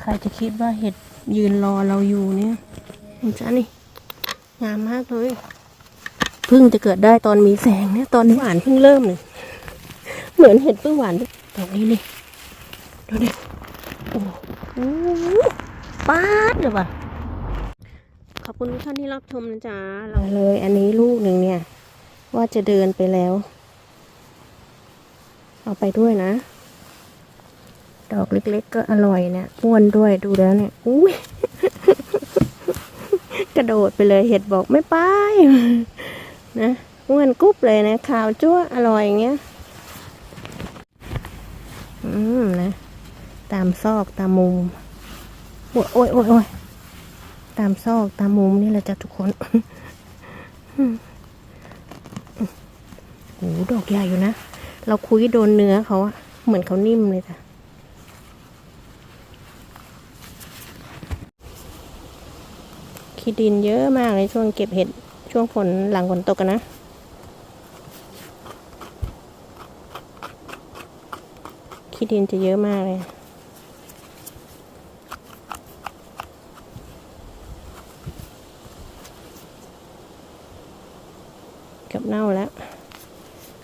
ใครจะคิดว่าเห็ดยืนรอเราอยู่เนี่ยเห็นจ้านี่งามมากเลยเพิ่งจะเกิดได้ตอนมีแสงเนี่ย ตอนนี้หวานเพิ่งเริ่มเลยเหมือนเห็ดเพิ่งหวานดอกนี้นี่ดูดิโอ้โหป๊าดเลยว่ะขอบคุณทุกท่านที่รับชมนะจ๊ะเราเลย อันนี้ลูกหนึ่งเนี่ย ว่าจะเดินไปแล้ว เอาไปด้วยนะ ดอกเล็ก ๆ ก็อร่อยเนี่ยอ้วนด้วยดูแล้วเนี่ยอุ้ยกระโดดไปเลยเห็ดบอกไม่ไปนะอ้วนกุ๊บเลยนะขาวจั่วอร่อยอย่างเงี้ยอืมนะ ตามซอกตามมุมโอ้ยโอ้ยโอ้ยโอ้ยตามซอกตามมุมนี่แหละจ้ะทุกคนโอ้โหดอกใหญ่อยู่นะ เราคุยโดนเนื้อเขาอะเหมือนเขานิ่มเลยจ้ะ ขี้ดินเยอะมากในช่วงเก็บเห็ดช่วงฝนหลังฝนตกกันนะ ขี้ดินจะเยอะมากเลยเกับเน่าแล้ว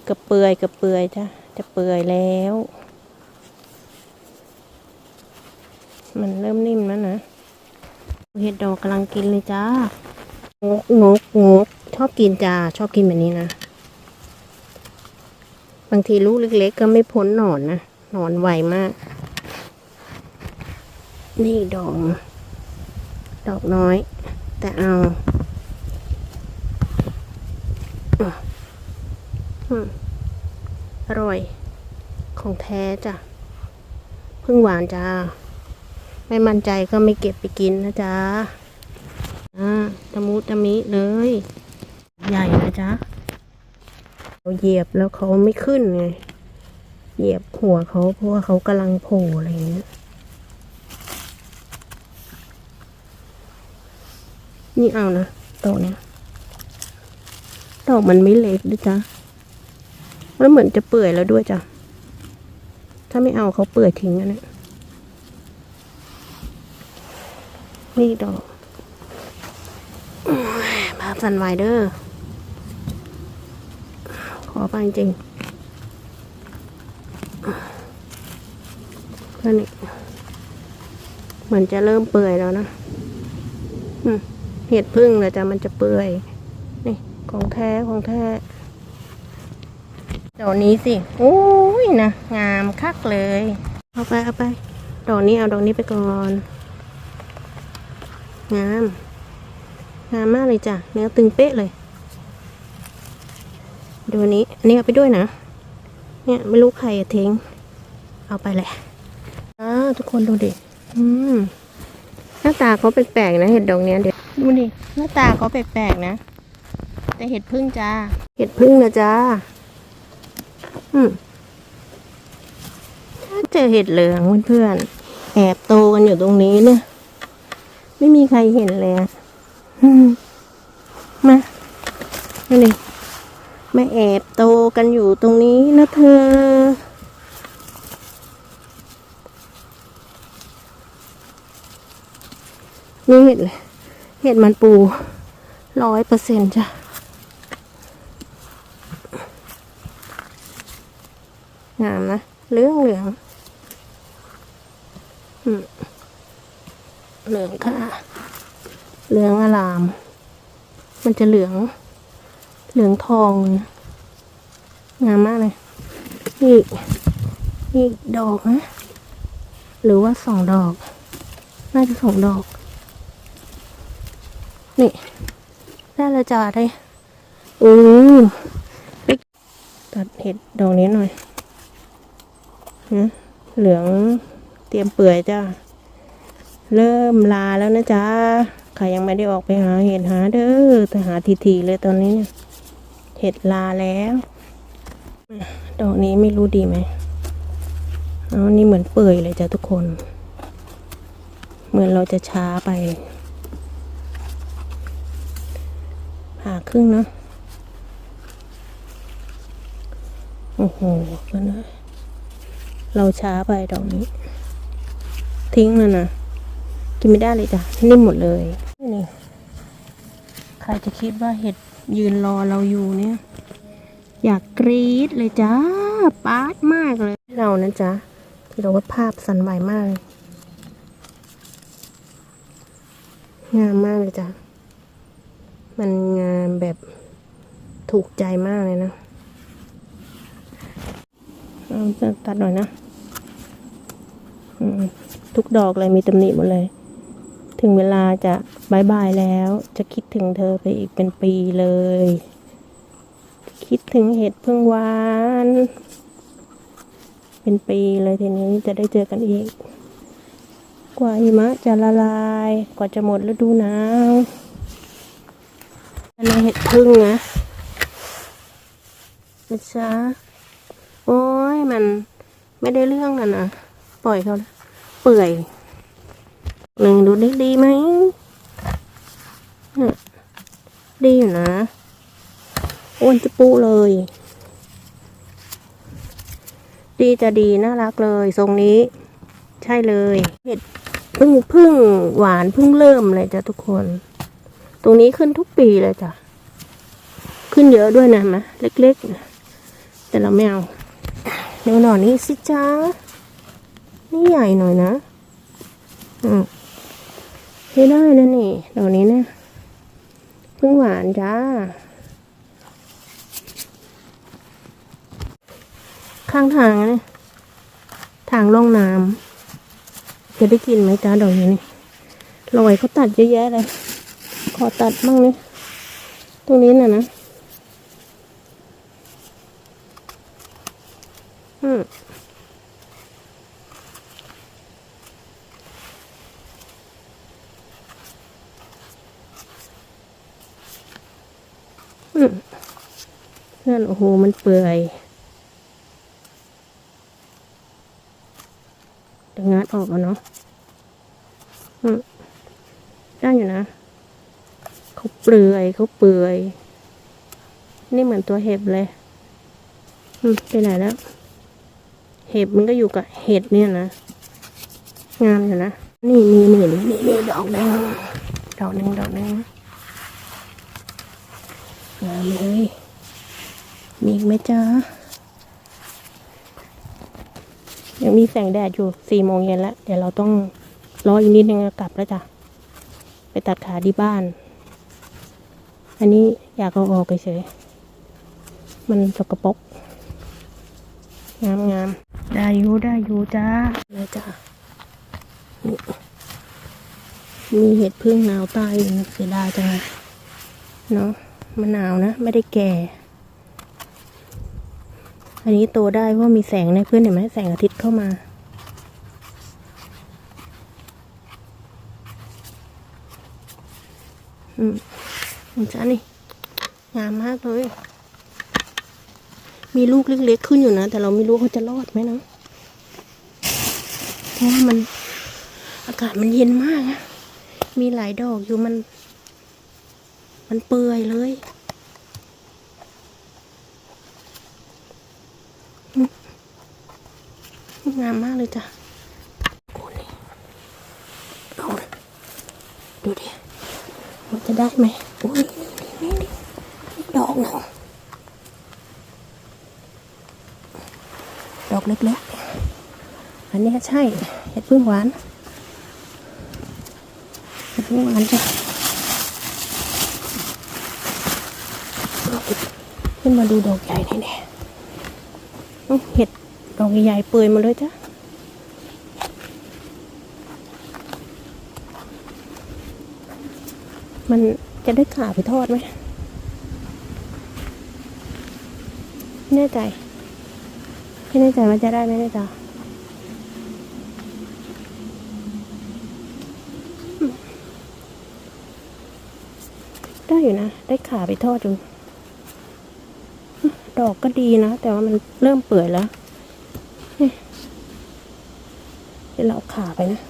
เกับเปื่อยเกับเปื่อยจ้ะจะเปื่อยแล้ว มันเริ่มนิ่ เห็ดดอกกำลังกินเลยจ้างกงกงกชอบกินจ้าชอบกินแบบนี้นะ บางทีลูกเล็ก ๆ ก็ไม่พ้นหนอนนะหนอนไวมาก นี่ดอก ดอกน้อย แต่เอาอร่อย ของแท้จ้ะ พึ่งหวานจ้า ไม่มั่นใจก็ไม่เก็บไปกินนะจ๊ะอ่าตะมุตะมิเลย ใหญ่นะจ๊ะเราเหยียบแล้วเขาไม่ขึ้นไง เหยียบหัวเขาเพราะว่าเขากำลังโผล่อะไรอย่างเงี้ย นี่เอานะดอกเนี้ยดอกมันไม่เล็กด้วยจ้ะแล้วเหมือนจะเปื่อยแล้วด้วยจ้ะ ถ้าไม่เอาเขาเปื่อยทิ้งอันเนี้ย นี่ดอกภาพสันไวเดอร์ขอไปจริงๆก็นี่เหมือนจะเริ่มเปื่อยแล้วนะเห็ดพึ่งนะจ๊ะมันจะเปื่อย นี่ ของแท้ ของแท้ดอกนี้สิโอ้ยนะ งามคักเลย เอาไป เอาไป ดอกนี้เอาดอกนี้ไปก่อน งามงามมากเลยจ้ะเนื้อตึงเป๊ะเลย ดูอันนี้อันนี้เอาไปด้วยนะ เนี่ยไม่รู้ใครอะทิ้ง เอาไปแหละอ่าทุกคนดูดิอืมหน้าตาเขาแปลกๆนะเห็ดดอกเนี้ยเดี๋ยวดูดิหน้าตาเขาแปลกๆนะ แต่เห็ดพึ่งจ้า เห็ดพึ่งนะจ้า อืมถ้าเจอเห็ดเหลืองเพื่อนๆแอบโตกันอยู่ตรงนี้เนี่ย ไม่มีใครเห็นเลยอะมานี่นี่มาแอบโตกันอยู่ตรงนี้นะเธอ นี่เห็ดเลย เห็ดมันปูร้อยเปอร์เซ็นต์จ้ะ งามนะ เหลืองเหลืองอืม เหลืองค่ะ เหลื องอลาม มันจะเหลือง เหลืองทอง งามมากเลยนี่นี่ดอกนะ หรือว่าสองดอก น่าจะสองดอก นี่ได้และจ้าได้อือตัดเห็ดดอกนี้หน่อยนะเหลืองเตรียมเปื่อยจ้า เริ่มลาแล้วนะจ๊ะ ครยังไม่ได้ออกไปหาเห็ดหาเด้อแต่หาทีๆเลยตอนนี้เนี่ยเห็ดลาแล้ว ดอกนี้ไม่รู้ดีไหมเอานี่เหมือนเปื่อยเลยจ้ะทุกคน เหมือนเราจะช้าไปผ่าครึ่งเนาะโอ้โหเพื่อนเอ้ยเราช้าไปดอกนี้ ทิ้งแล้วนะกินไม่ได้เลยจ้ะนิ่มหมดเลย รจะคิดว่าเห็ดยืนรอเราอยู่เนี่ย อยากกรี๊ดเลยจ้าปาดมากเลยเรานะจ๊ะ ที่เราว่าภาพสันไหวมากเลยงามมากเลยจ้ะ มันงามแบบถูกใจมากเลยนะเอาจะตัดหน่อยนะ ทุกดอกเลยมีตำหนิหมดเลย ถึงเวลาจะบายบายแล้ว จะคิดถึงเธอไปอีกเป็นปีเลย คิดถึงเห็ดพึ่งหวาน เป็นปีเลยทีนี้จะได้เจอกันอีก กว่าหิมะจะละลาย กว่าจะหมดฤดูหนาวอันนี้เห็ดพึ่งนะนะจ๊ะโอ้ยมันไม่ได้เรื่องน่ะนะปล่อยเขานะเปื่อย หนึ่งดูดีดีไหมเนี่ยดีอยู่นะอ้วนจะปูเลย ดีจะดีน่ารักเลยทรงนี้ ใช่เลยเห็ดพึ่งพึ่งหวานพึ่งเริ่มเลยจ้ะทุกคน ตรงนี้ขึ้นทุกปีเลยจ้ะขึ้นเยอะด้วยนะมะเล็กๆ แต่เราไม่เอาเดี๋ยวหน่อนี้สิจ้านี่ใหญ่หน่อยนะ อืม ใช้ได้นะนี่ดอกนี้นะเพึ่งหวานจ้า ข้างทางนี่ทางล่องน้ำจะได้กินไหมจ้าดอกนี้นี่ลอยเขาตัดเยอะแยะเลย ขอตัดบ้างนี่ตรงนี้น่ะนะ อืมอืม นั่นโอ้โหมันเปื่อยเดี๋ยวงัดออกแล้วเนาะอืมได้อยู่นะเขาเปลือยเขาเปื่อย นี่เหมือนตัวเห็บเลยอืมไปไหนแล้ว เห็บมันก็อยู่กับเห็ดเนี่ยนะ งามอยู่นะ นี่นี่นี่นี่นี่นดอกหนึ่งดอกหนึ่งดอกหนึ่งงามเลย มีอีกไหมจ๊ะ ยังมีแสงแดดอยู่สี่โมงเย็นแล้ว เดี๋ยวเราต้องรออีกนิดนึงก็กลับแล้วจ้ะ ไปตัดขาที่บ้าน อันนี้อยากเอาออกเฉยๆมันสกปรกงามงามๆได้อยู่ได้อยู่จ้าเลยจ้ะนี่มีเห็ดพึ่งหนาวตายอยู่เสียดายจังเลยเนาะมันหนาวนะ ไม่ได้แก่ อันนี้โตได้เพราะมีแสงในพื้นเห็นไหมแสงอาทิตย์เข้ามา อืมจ้านี่งามมากเลย มีลูกเล็กๆขึ้นอยู่นะ แต่เราไม่รู้เขาจะรอดไหมนะเพราะว่ามันอากาศมันเย็นมากนะมีหลายดอกอยู่มัน มันเปื่อยเลยอืม งามมากเลยจ้ะโอ้นี่เอาเลยดูดิมันจะได้ไหมโอ้ยนี่นี่นี่นี่ดอกหนึ่งดอกเล็กๆ อันนี้ใช่เห็ดพึ่งหวานเห็ดพึ่งหวานจ้ะขึ้นมาดูดอกใหญ่นี่แน่อื้อเห็ด ดอกใหญ่เปื่อยมาเลยจ้ะมันจะได้ขาไปทอดไหมไม่แน่ใจ ไม่แน่ใจว่าจะได้ไหมเนี่ยจ้ะอืมได้อยู่นะ ได้ขาไปทอดอยู่ ดอกก็ดีนะ แต่ว่ามันเริ่มเปื่อยแล้วเอ๊ะเดี๋ยวเราขาไปนะ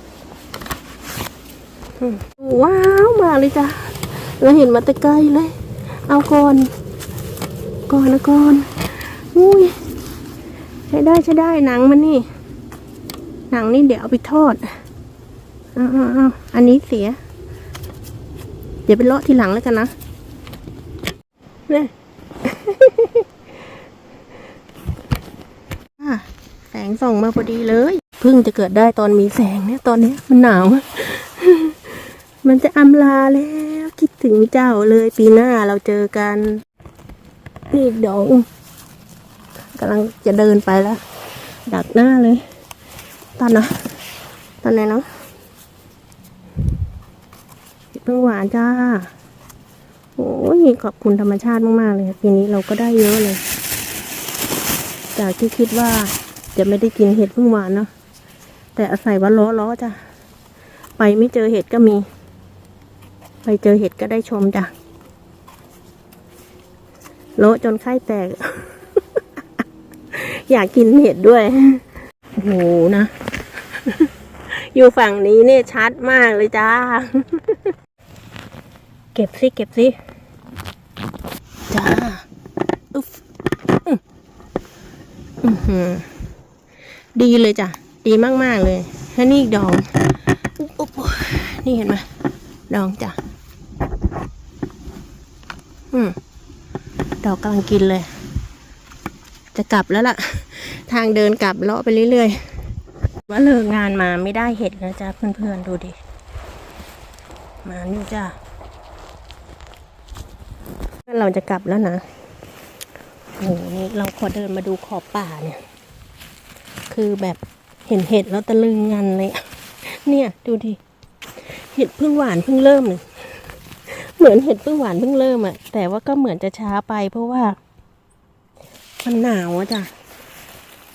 ว้าวมาเลยจ้ะเราเห็นมาแต่ไกลเลย เอาก่อนก่อนนะก่อนอุ้ยใช้ได้ใช้ได้หนังมันนี่ หนังนี่เดี๋ยวเอาไปทอดเอาเอาเอาอันนี้เสีย เดี๋ยวไปเลาะทีหลังแล้วกันนะเนี่ยแสงส่องมาพอดีเลย พิ่งจะเกิดได้ตอนมีแสงเนี่ยตอนนี้มันหนาว มันจะอำลาแล้วคิดถึงเจ้าเลยปีหน้าเราเจอกัน นี่ดอกกำลังจะเดินไปแล้ว ดักหน้าเลย ตอนนะตอนไหนเนาะเพิ่งหวานจ้า โอ้ยขอบคุณธรรมชาติมากๆเลยปีนี้เราก็ได้เยอะเลย จากที่คิดว่าจะไม่ได้กินเห็ดพึ่งหวานเนาะ แต่อาศัยว่าล้อล้อจ้ะไปไม่เจอเห็ดก็มี ไปเจอเห็ดก็ได้ชมจ้ะโละจนไข้แตก อยากกินเห็ดด้วยโอ้โหนะ อยู่ฝั่งนี้เนี่ยชัดมากเลยจ้า เก็บสิเก็บสิจ้าอุ๊บอื้ออื้อหือดีเลยจ้ะ ดีมาก ๆ เลยแล้วนี่อีกดองอุ๊บนี่เห็นไหมดองจ้ะ อืม ดอกกำลังกินเลย จะกลับแล้วล่ะ ทางเดินกลับเลาะไปเรื่อยๆ ว่าเลิกงานมาไม่ได้เห็ดนะจ๊ะ เพื่อนๆ ดูดิ มานี่จ้ะเราจะกลับแล้วนะโอ้โหนี่เราขอเดินมาดูขอบป่าเนี่ย คือแบบ เห็นเห็ดแล้วตะลึงงันเลย เนี่ย ดูดิ เห็ดเพิ่งหวานเพิ่งเริ่มเลยเหมือนเห็ดเพิ่งหวานเพิ่งเริ่มอะแต่ว่าก็เหมือนจะช้าไปเพราะว่า มันหนาวอะจ้ะ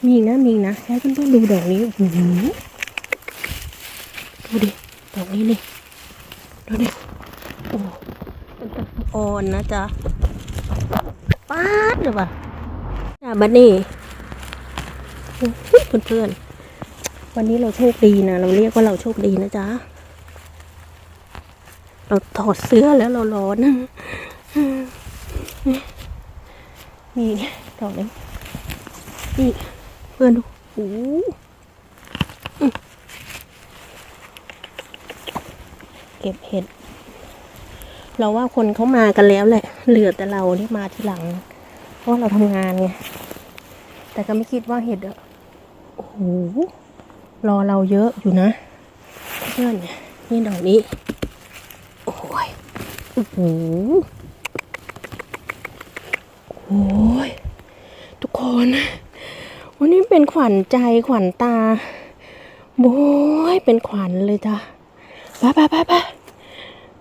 มีนะมีนะให้เพื่อนๆดูดอกนี้โอ้โหดูดิดอกนี้นี่ดูดิโอ้เป็นตะอ่อนนะจ๊ะป๊าดเลยว่ะจ้าบัดนี้เพื่อนๆ วันนี้เราโชคดีนะ เราเรียกว่าเราโชคดีนะจ๊ะ เราถอดเสื้อแล้วเราร้อนนี่ดอกนี้นี่เพื่อนดูโอ้โหเก็บเห็ด เราว่าคนเขามากันแล้วแหละ เหลือแต่เราที่มาทีหลัง เพราะเราทำงานไง แต่ก็ไม่คิดว่าเห็ดอะโอ้โห รอเราเยอะอยู่นะ เพื่อนเนี่ยนี่ดอกนี้ โอ้ยโอ้โหโอ้ยทุกคน วันนี้เป็นขวัญใจขวัญตาโอ้ยเป็นขวัญเลยจ้ะไปไปไปไป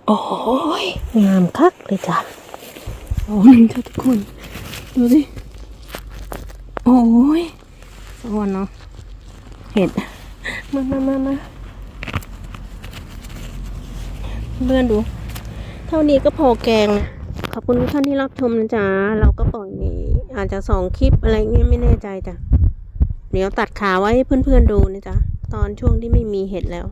โอ้ยงามคักเลยจ้ะโอ้ยจ้ะทุกคน ดูสิ โอ้ยสวรรค์เนาะเห็ด มามามามาเพื่อนดู เท่านี้ก็พอแกง ขอบคุณทุกท่านที่รับชมนะจ๊ะ เราก็ปล่อยนี้อาจจะสองคลิปอะไรเงี้ยไม่แน่ใจจ้ะ เดี๋ยวตัดขาไว้ให้เพื่อนๆดูนะจ๊ะ ตอนช่วงที่ไม่มีเห็ดแล้ว